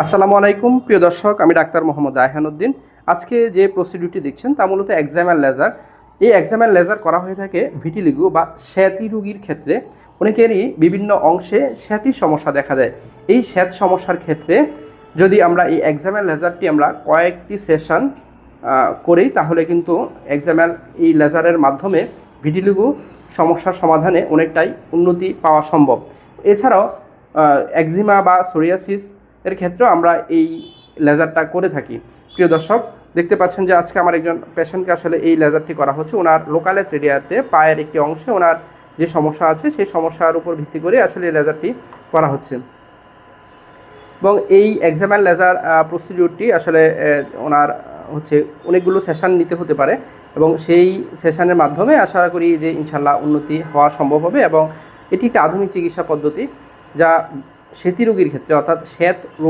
আসসালামু আলাইকুম, প্রিয় দর্শক, আমি ডাক্তার মোহাম্মদ আয়হানুদ্দিন আজকে যে প্রসিডিউরটি দেখছেন, তা মূলত এক্সামের লেজার এই এক্সামের লেজার করা হয়ে থাকে ভিটিলিগু বা স্যাতি রোগীর ক্ষেত্রে। অনেকেরই বিভিন্ন অংশে স্যাতির সমস্যা দেখা দেয়। এই স্যাত সমস্যার ক্ষেত্রে যদি আমরা এই এক্সামের লেজারটি আমরা কয়েকটি সেশন করি, তাহলে কিন্তু এক্সামের এই লেজারের মাধ্যমে ভিটিলিগু সমস্যার সমাধানে অনেকটাই উন্নতি পাওয়া সম্ভব। এছাড়াও একজিমা বা সোরিয়াসিস এর ক্ষেত্রেও আমরা এই লেজারটা করে থাকি। প্রিয় দর্শক, দেখতে পাচ্ছেন যে আজকে আমার একজন পেশেন্টকে আসলে এই লেজারটি করা হচ্ছে। ওনার লোকালেস এরিয়াতে পায়ের একটি অংশে ওনার যে সমস্যা আছে, সেই সমস্যার উপর ভিত্তি করে আসলে এই লেজারটি করা হচ্ছে। এবং এই এক্সামের লেজার প্রসিডিউরটি আসলে ওনার হচ্ছে অনেকগুলো সেশান নিতে হতে পারে। এবং সেই সেশানের মাধ্যমে আশা করি যে ইনশাল্লাহ উন্নতি হওয়া সম্ভব হবে এবং এটি একটি আধুনিক চিকিৎসা পদ্ধতি, যা সেতি রোগীর ক্ষেত্রে অর্থাৎ শ্বেত রোগ